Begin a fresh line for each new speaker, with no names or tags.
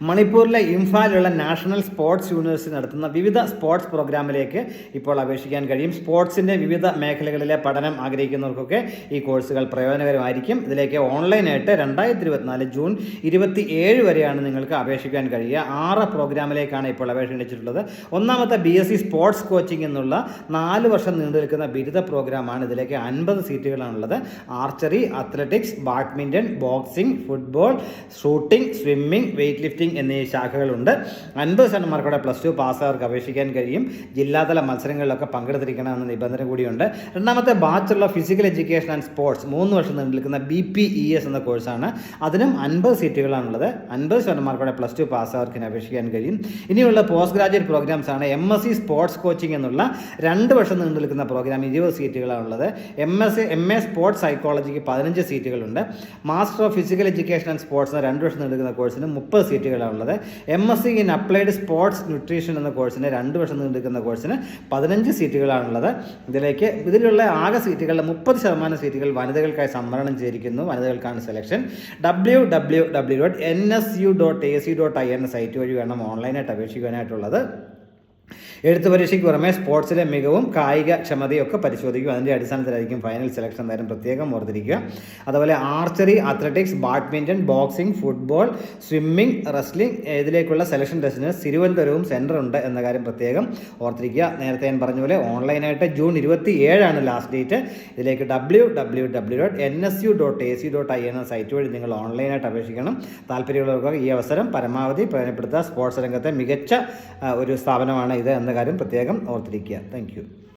മണിപ്പൂരിലെ ഇംഫാലിലുള്ള national sports university നടത്തുന്ന വിവിധ സ്പോർട്സ് പ്രോഗ്രാമിലേക്ക് ഇപ്പോൾ അപേക്ഷിക്കാൻ കഴിയും. സ്പോർട്സിന്റെ വിവിധ മേഖലകളിലെ പഠനം ആഗ്രഹിക്കുന്നവർക്കൊക്കെ ഈ കോഴ്സുകൾ പ്രയോജനകരമായിരിക്കും. ഇതിലേക്ക് ഓൺലൈനായിട്ട് രണ്ടായിരത്തി ഇരുപത്തിനാല് ജൂൺ ഇരുപത്തി ഏഴ് വരെയാണ് നിങ്ങൾക്ക് അപേക്ഷിക്കാൻ കഴിയുക. ആറ് പ്രോഗ്രാമിലേക്കാണ് ഇപ്പോൾ അപേക്ഷ ക്ഷണിച്ചിട്ടുള്ളത് ഒന്നാമത്തെ B S C sports coaching എന്നുള്ള നാല് വർഷം നീണ്ടു നിൽക്കുന്ന ബിരുദ പ്രോഗ്രാമാണ് ഇതിലേക്ക് അൻപത് സീറ്റുകളാണുള്ളത്. Archery athletics badminton boxing football shooting swimming weightlifting എന്നീ ശാഖകളുണ്ട്. അൻപത് ശതമാനമാർക്കോടെ പ്ലസ് ടു പാസ്സായവർക്ക് അപേക്ഷിക്കാൻ കഴിയും. ജില്ലാതല മത്സരങ്ങളിലൊക്കെ പങ്കെടുത്തിരിക്കണമെന്ന നിബന്ധന കൂടിയുണ്ട്. രണ്ടാമത്തെ ബാച്ചുള്ള ഫിസിക്കൽ എഡ്യൂക്കേഷൻ ആൻഡ് സ്പോർട്സ് മൂന്ന് വർഷം നീണ്ടിരിക്കുന്ന ബി പി ഇ എസ് എന്ന കോഴ്സാണ് അതിനും അൻപത് സീറ്റുകളാണുള്ളത്. അൻപത് ശതമാനമാർക്കോടെ പ്ലസ് ടു പാസ്സവർക്ക് അപേക്ഷിക്കാൻ കഴിയും. ഇനിയുള്ള പോസ്റ്റ് ഗ്രാജുവേറ്റ് പ്രോഗ്രാംസ് ആണ് M S C sports coaching എന്നുള്ള രണ്ട് വർഷം നീണ്ടു നിൽക്കുന്ന പ്രോഗ്രാം ഇരുപത് സീറ്റുകളാണുള്ളത്. M S M A sports psychologic പതിനഞ്ച് സീറ്റുകളുണ്ട്. Master of physical education and sports എന്ന രണ്ട് വർഷം നീണ്ടിരിക്കുന്ന കോഴ്സിന് മുപ്പത് സീറ്റുകളാണുള്ളത് M S C in applied sports nutrition എന്ന കോഴ്സിന് രണ്ട് വർഷം നീണ്ടു നിൽക്കുന്ന കോഴ്സിന് പതിനഞ്ച് സീറ്റുകളാണുള്ളത് ഇതിലേക്ക് ഇതിലുള്ള ആകെ സീറ്റുകളുടെ മുപ്പത് ശതമാനം സീറ്റുകൾ വനിതകൾക്കായി സംവരണം ചെയ്തിരിക്കുന്നു. വനിതകൾക്കാണ് selection W W W dot N S U dot A C dot I എന്ന സൈറ്റ് വഴി വേണം ഓൺലൈനായിട്ട് അപേക്ഷിക്കാനായിട്ടുള്ളത് എഴുത്ത് പരീക്ഷയ്ക്ക് പുറമെ സ്പോർട്സിലെ മികവും കായിക ക്ഷമതയൊക്കെ പരിശോധിക്കും. അതിന്റെ അടിസ്ഥാനത്തിലായിരിക്കും ഫൈനൽ സെലക്ഷൻ നേരം പ്രത്യേകം ഓർത്തിരിക്കുക. അതുപോലെ archery athletics badminton boxing football swimming wrestling ഇതിലേക്കുള്ള സെലക്ഷൻ ടെസ്റ്റിന് തിരുവനന്തപുരവും സെന്റർ ഉണ്ട് എന്ന കാര്യം പ്രത്യേകം ഓർത്തിരിക്കുക. നേരത്തെ ഞാൻ പറഞ്ഞ പോലെ ഓൺലൈനായിട്ട് ജൂൺ ഇരുപത്തി ഏഴാണ് ലാസ്റ്റ് ഡേറ്റ് ഇതിലേക്ക് W W W dot N S U dot A C dot I എന്ന സൈറ്റ് വഴി നിങ്ങൾ ഓൺലൈനായിട്ട് അപേക്ഷിക്കണം. താല്പര്യമുള്ളവർക്ക് ഈ അവസരം പരമാവധി പ്രയോജനപ്പെടുത്തുക. സ്പോർട്സ് രംഗത്തെ മികച്ച ഒരു സ്ഥാപനമാണ് ഇത് എന്ന കാര്യം പ്രത്യേകം ഓർത്തിരിക്കുക. താങ്ക്